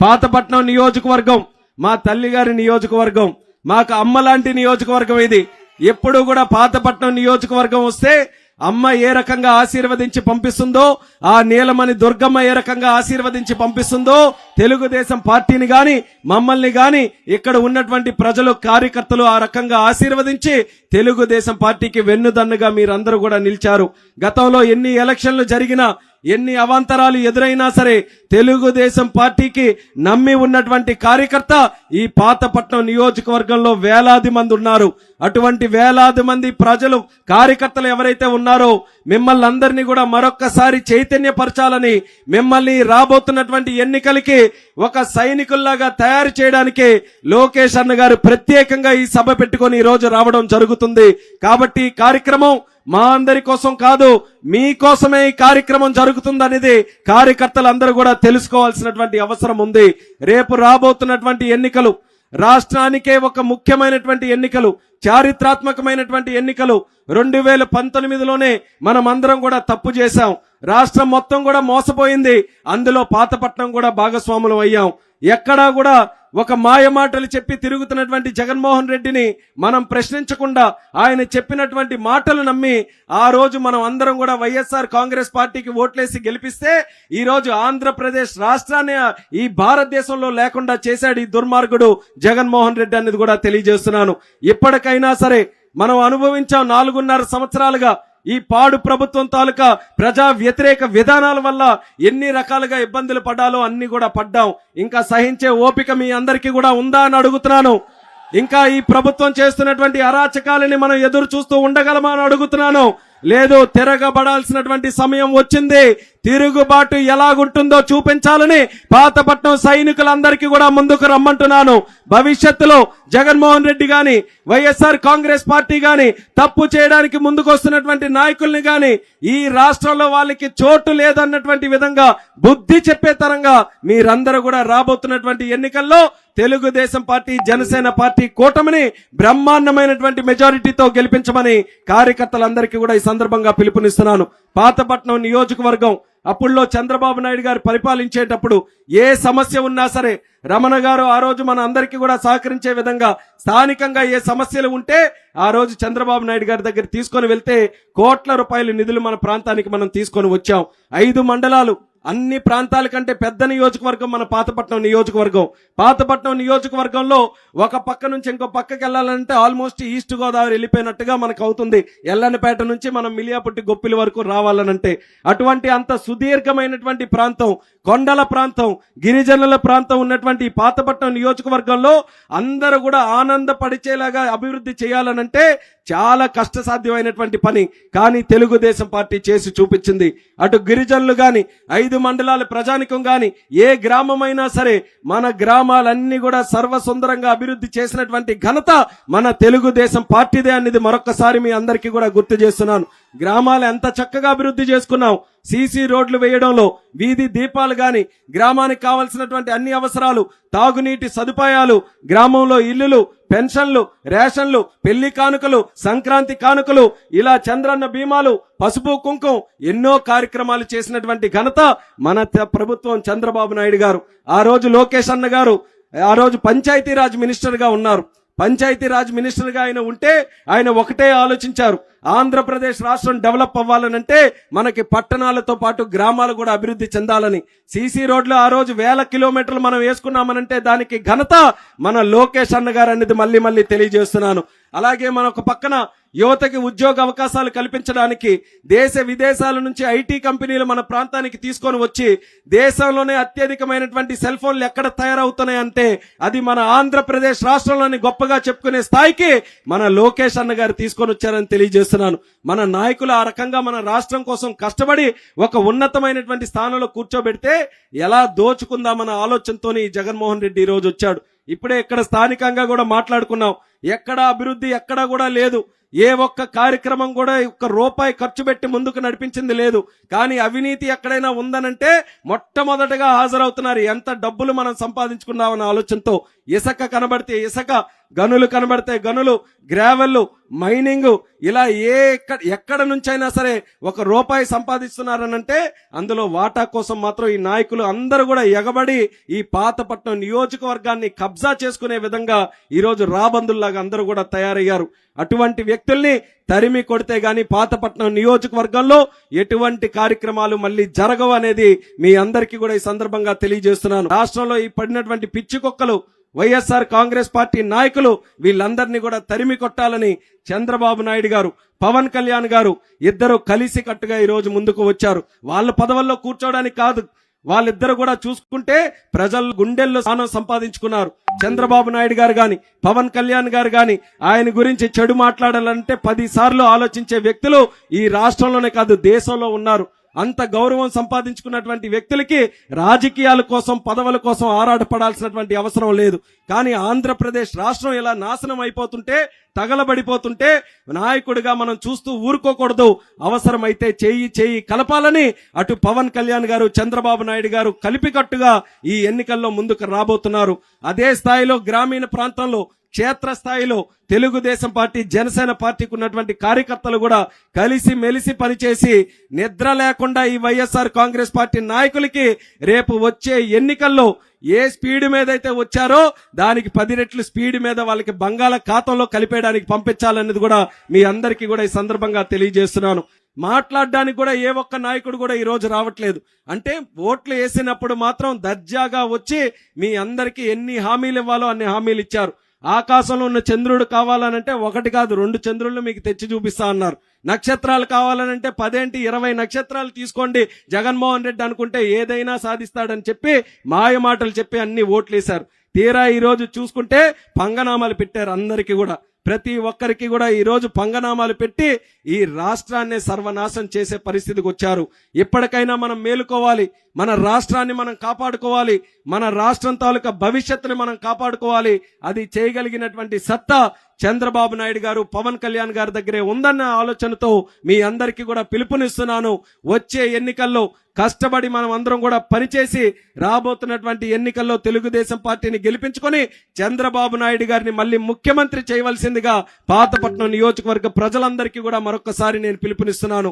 పాతపట్నం నియోజకవర్గం మా తల్లి గారి నియోజకవర్గం మాకు అమ్మ లాంటి నియోజకవర్గం ఇది. ఎప్పుడు కూడా పాతపట్నం నియోజకవర్గం వస్తే అమ్మ ఏ రకంగా ఆశీర్వదించి పంపిస్తుందో ఆ నీలమణి దుర్గమ్మ ఏ రకంగా ఆశీర్వదించి పంపిస్తుందో తెలుగుదేశం పార్టీని గాని మమ్మల్ని గాని ఇక్కడ ఉన్నటువంటి ప్రజలు కార్యకర్తలు ఆ రకంగా ఆశీర్వదించి తెలుగుదేశం పార్టీకి వెన్నుదన్నుగా మీరందరూ కూడా నిలిచారు. గతంలో ఎన్ని ఎలక్షన్లు జరిగినా ఎన్ని అవాంతరాలు ఎదురైనా సరే తెలుగుదేశం పార్టీకి నమ్మి ఉన్నటువంటి కార్యకర్త ఈ పాతపట్నం నియోజకవర్గంలో వేలాది మంది ఉన్నారు. అటువంటి వేలాది మంది ప్రజలు కార్యకర్తలు ఎవరైతే ఉన్నారో మిమ్మల్ని అందరినీ కూడా మరొక్కసారి చైతన్యపరచాలని మిమ్మల్ని రాబోతున్నటువంటి ఎన్నికలకి ఒక సైనికుల్లాగా తయారు చేయడానికి లోకేష్ అన్న గారు ప్రత్యేకంగా ఈ సభ పెట్టుకొని ఈ రోజు రావడం జరుగుతుంది. కాబట్టి ఈ కార్యక్రమం మా అందరి కోసం కాదు మీకోసమే ఈ కార్యక్రమం జరుగుతుందనేది కార్యకర్తలందరూ కూడా తెలుసుకోవాల్సినటువంటి అవసరం ఉంది. రేపు రాబోతున్నటువంటి ఎన్నికలు రాష్ట్రానికే ఒక ముఖ్యమైనటువంటి ఎన్నికలు చారిత్రాత్మకమైనటువంటి ఎన్నికలు రెండు వేల పంతొమ్మిదిలోనే మనం అందరం కూడా తప్పు చేశాం. రాష్ట్రం మొత్తం కూడా మోసపోయింది. అందులో పాతపట్నం కూడా భాగస్వాములం అయ్యాం. ఎక్కడా కూడా ఒక మాయ మాటలు చెప్పి తిరుగుతున్నటువంటి జగన్మోహన్ రెడ్డిని మనం ప్రశ్నించకుండా ఆయన చెప్పినటువంటి మాటలు నమ్మి ఆ రోజు మనం అందరం కూడా వైఎస్ఆర్ కాంగ్రెస్ పార్టీకి ఓట్లేసి గెలిపిస్తే ఈ రోజు ఆంధ్రప్రదేశ్ రాష్ట్రాన్ని ఈ భారతదేశంలో లేకుండా చేశాడు ఈ దుర్మార్గుడు జగన్మోహన్ రెడ్డి అనేది కూడా తెలియజేస్తున్నాను. ఇప్పటికైనా సరే మనం అనుభవించాం నాలుగున్నర సంవత్సరాలుగా ఈ పాడు ప్రభుత్వం తాలూకా ప్రజా వ్యతిరేక విధానాల వల్ల ఎన్ని రకాలుగా ఇబ్బందులు పడ్డాలో అన్ని కూడా పడ్డాం. ఇంకా సహించే ఓపిక మీ అందరికీ కూడా ఉందా అని అడుగుతున్నాను. ఇంకా ఈ ప్రభుత్వం చేస్తున్నటువంటి అరాచకాలని మనం ఎదురు చూస్తూ ఉండగలమా అని అడుగుతున్నాను. లేదు తిరగబడాల్సినటువంటి సమయం వచ్చింది. తిరుగుబాటు ఎలాగుంటుందో చూపించాలని పాతపట్నం సైనికులందరికీ కూడా ముందుకు రమ్మంటున్నాను. భవిష్యత్తులో జగన్మోహన్ రెడ్డి గాని వైఎస్ఆర్ కాంగ్రెస్ పార్టీ గాని తప్పు చేయడానికి ముందుకు వస్తున్నటువంటి నాయకుల్ని గాని ఈ రాష్ట్రంలో వాళ్ళకి చోటు లేదన్నటువంటి విధంగా బుద్ధి చెప్పే తరంగా మీరందరూ కూడా రాబోతున్నటువంటి ఎన్నికల్లో తెలుగుదేశం పార్టీ జనసేన పార్టీ కూటమిని బ్రహ్మాండమైనటువంటి మెజారిటీతో గెలిపించమని కార్యకర్తలందరికీ కూడా ఈ సందర్భంగా పిలుపునిస్తున్నాను. పాతపట్నం నియోజకవర్గం అప్పుల్లో చంద్రబాబు నాయుడు గారు పరిపాలించేటప్పుడు ఏ సమస్య ఉన్నా సరే రమణ గారు ఆ రోజు మన అందరికీ కూడా సహకరించే విధంగా స్థానికంగా ఏ సమస్యలు ఉంటే ఆ రోజు చంద్రబాబు నాయుడు గారి దగ్గర తీసుకొని వెళ్తే కోట్ల రూపాయల నిధులు మన ప్రాంతానికి మనం తీసుకొని వచ్చాం. ఐదు మండలాలు అన్ని ప్రాంతాల కంటే పెద్ద నియోజకవర్గం మన పాతపట్నం నియోజకవర్గం. పాతపట్నం నియోజకవర్గంలో ఒక పక్క నుంచి ఇంకో పక్కకి వెళ్ళాలంటే ఆల్మోస్ట్ ఈస్ట్ గోదావరి వెళ్ళిపోయినట్టుగా మనకు అవుతుంది. ఎల్లనపేట నుంచి మనం మిలియాపుట్టి గొప్పిల వరకు రావాలనంటే అటువంటి అంత సుదీర్ఘమైనటువంటి ప్రాంతం కొండల ప్రాంతం గిరిజనుల ప్రాంతం ఉన్నటువంటి పాతపట్నం నియోజకవర్గంలో అందరూ కూడా ఆనందపడిచేలాగా అభివృద్ధి చేయాలనంటే చాలా కష్టసాధ్యమైనటువంటి పని. కానీ తెలుగుదేశం పార్టీ చేసి చూపించింది. అటు గిరిజనులు కానీ ఐదు మండలాల ప్రజానికం కానీ ఏ గ్రామమైనా సరే మన గ్రామాలన్నీ కూడా సర్వసుందరంగా అభివృద్ధి చేసినటువంటి ఘనత మన తెలుగుదేశం పార్టీదే అనేది మరొకసారి మీ అందరికీ కూడా గుర్తు చేస్తున్నాను. గ్రామాలు ఎంత చక్కగా అభివృద్ధి చేసుకున్నాం సీసీ రోడ్లు వేయడంలో వీధి దీపాలు గాని గ్రామానికి కావలసినటువంటి అన్ని అవసరాలు తాగునీటి సదుపాయాలు గ్రామంలో ఇల్లులు పెన్షన్లు రేషన్లు పెళ్ళి కానుకలు సంక్రాంతి కానుకలు ఇలా చంద్రన్న బీమాలు పసుపు కుంకుమ ఎన్నో కార్యక్రమాలు చేసినటువంటి ఘనత మన ప్రభుత్వం చంద్రబాబు నాయుడు గారు. ఆ రోజు లోకేష్ అన్న గారు ఆ రోజు పంచాయతీరాజ్ మినిస్టర్గా ఉన్నారు. పంచాయతీరాజ్ మినిస్టర్గా ఆయన ఉంటే ఆయన ఒకటే ఆలోచించారు. ఆంధ్రప్రదేశ్ రాష్ట్రం డెవలప్ అవ్వాలనంటే మనకి పట్టణాలతో పాటు గ్రామాలు కూడా అభివృద్ధి చెందాలని. సీసీ రోడ్లు ఆ రోజు వేల కిలోమీటర్లు మనం వేసుకున్నామనంటే దానికి ఘనత మన లోకేష్ అన్న గారు అనేది మళ్ళీ మళ్ళీ తెలియజేస్తున్నాను. అలాగే మన ఒక పక్కన యువతకి ఉద్యోగ అవకాశాలు కల్పించడానికి దేశ విదేశాల నుంచి ఐటీ కంపెనీలు మన ప్రాంతానికి తీసుకొని వచ్చి దేశంలోనే అత్యధికమైనటువంటి సెల్ ఫోన్లు ఎక్కడ తయారవుతున్నాయంటే అది మన ఆంధ్రప్రదేశ్ రాష్ట్రంలోని గొప్పగా చెప్పుకునే స్థాయికి మన లోకేష్ అన్న గారు తీసుకొని వచ్చారని తెలియజేస్తున్నాను. మన నాయకులు ఆ రకంగా మన రాష్ట్రం కోసం కష్టపడి ఒక ఉన్నతమైనటువంటి స్థానంలో కూర్చోబెడితే ఎలా దోచుకుందామన్న ఆలోచనతో ఈ జగన్మోహన్ రెడ్డి ఈ రోజు వచ్చాడు. ఇప్పుడే ఇక్కడ స్థానికంగా కూడా మాట్లాడుకున్నాం. ఎక్కడ అభివృద్ధి ఎక్కడా కూడా లేదు. ఏ ఒక్క కార్యక్రమం కూడా ఒక్క రూపాయి ఖర్చు పెట్టి ముందుకు నడిపించింది లేదు. కానీ అవినీతి ఎక్కడైనా ఉందనంటే మొట్టమొదటగా హాజరవుతున్నారు. ఎంత డబ్బులు మనం సంపాదించుకున్నామన్న ఆలోచనతో ఇసక కనబడితే ఇసక గనులు కనబడతాయి. గనులు గ్రావెల్ మైనింగ్ ఇలా ఏ ఎక్కడ ఎక్కడ నుంచైనా సరే ఒక రూపాయి సంపాదిస్తున్నారనంటే అందులో వాటా కోసం మాత్రం ఈ నాయకులు అందరూ కూడా ఎగబడి ఈ పాతపట్నం నియోజకవర్గాన్ని కబ్జా చేసుకునే విధంగా ఈరోజు రాబందుల్లాగా అందరూ కూడా తయారయ్యారు. అటువంటి వ్యక్తుల్ని తరిమి కొడితే గాని పాతపట్నం నియోజకవర్గంలో ఎటువంటి కార్యక్రమాలు మళ్ళీ జరగవు అనేది మీ అందరికీ కూడా ఈ సందర్భంగా తెలియజేస్తున్నాను. రాష్ట్రంలో ఈ పడినటువంటి పిచ్చి కుక్కలు వైఎస్ఆర్ కాంగ్రెస్ పార్టీ నాయకులు వీళ్ళందరినీ కూడా తరిమి కొట్టాలని చంద్రబాబు నాయుడు గారు పవన్ కళ్యాణ్ గారు ఇద్దరు కలిసి కట్టుగా ఈ రోజు ముందుకు వచ్చారు. వాళ్ళ పదవుల్లో కూర్చోవడానికి కాదు వాళ్ళిద్దరు కూడా చూసుకుంటే ప్రజలు గుండెల్లో స్థానం సంపాదించుకున్నారు. చంద్రబాబు నాయుడు గారు గాని పవన్ కళ్యాణ్ గారు గాని ఆయన గురించి చెడు మాట్లాడాలంటే పది సార్లు ఆలోచించే వ్యక్తులు ఈ రాష్ట్రంలోనే కాదు దేశంలో ఉన్నారు. అంత గౌరవం సంపాదించుకున్నటువంటి వ్యక్తులకి రాజకీయాల కోసం పదవుల కోసం ఆరాటపడాల్సినటువంటి అవసరం లేదు. కానీ ఆంధ్రప్రదేశ్ రాష్ట్రం ఇలా నాశనం అయిపోతుంటే తగలబడిపోతుంటే నాయకుడిగా మనం చూస్తూ ఊరుకోకూడదు. అవసరమైతే చేయి చేయి కలపాలని అటు పవన్ కళ్యాణ్ గారు చంద్రబాబు నాయుడు గారు కలిపికట్టుగా ఈ ఎన్నికల్లో ముందుకు రాబోతున్నారు. అదే స్థాయిలో గ్రామీణ ప్రాంతంలో క్షేత్రస్థాయిలో తెలుగుదేశం పార్టీ జనసేన పార్టీకి ఉన్నటువంటి కార్యకర్తలు కూడా కలిసి మెలిసి పనిచేసి నిద్ర లేకుండా ఈ వైఎస్ఆర్ కాంగ్రెస్ పార్టీ నాయకులకి రేపు వచ్చే ఎన్నికల్లో ఏ స్పీడ్ మీద అయితే వచ్చారో దానికి పది రెట్లు స్పీడ్ మీద వాళ్ళకి బంగాళ ఖాతంలో కలిపేయడానికి పంపించాలనేది కూడా మీ అందరికీ కూడా ఈ సందర్భంగా తెలియజేస్తున్నాను. మాట్లాడడానికి కూడా ఏ ఒక్క నాయకుడు కూడా ఈ రోజు రావట్లేదు. అంటే ఓట్లు వేసినప్పుడు మాత్రం దర్జాగా వచ్చి మీ అందరికీ ఎన్ని హామీలు ఇవ్వాలో అన్ని హామీలు ఇచ్చారు. ఆకాశంలో ఉన్న చంద్రుడు కావాలనంటే ఒకటి కాదు రెండు చంద్రులను మీకు తెచ్చి చూపిస్తా అన్నారు. నక్షత్రాలు కావాలనంటే పదేంటి ఇరవై నక్షత్రాలు తీసుకోండి. జగన్మోహన్ రెడ్డి అనుకుంటే ఏదైనా సాధిస్తాడని చెప్పి మాయ మాటలు చెప్పి అన్ని ఓట్లేశారు. తీరా ఈరోజు చూసుకుంటే పంగనామాలు పెట్టారు అందరికీ కూడా. ప్రతి ఒక్కరికి కూడా ఈరోజు పంగనామాలు పెట్టి ఈ రాష్ట్రాన్ని సర్వనాశం చేసే పరిస్థితికి వచ్చారు. ఇప్పటికైనా మనం మేలుకోవాలి. మన రాష్ట్రాన్ని మనం కాపాడుకోవాలి. మన రాష్ట్రం తాలూకా భవిష్యత్తుని మనం కాపాడుకోవాలి. అది చేయగలిగినటువంటి సత్తా చంద్రబాబు నాయుడు గారు పవన్ కళ్యాణ్ గారి దగ్గరే ఉందన్న ఆలోచనతో మీ అందరికీ కూడా పిలుపునిస్తున్నాను. వచ్చే ఎన్నికల్లో కష్టపడి మనం అందరం కూడా పనిచేసి రాబోతున్నటువంటి ఎన్నికల్లో తెలుగుదేశం పార్టీని గెలిపించుకొని చంద్రబాబు నాయుడు గారిని మళ్ళీ ముఖ్యమంత్రి చేయవలసిందిగా పాతపట్నం నియోజకవర్గ ప్రజలందరికీ కూడా మరొకసారి నేను పిలుపునిస్తున్నాను.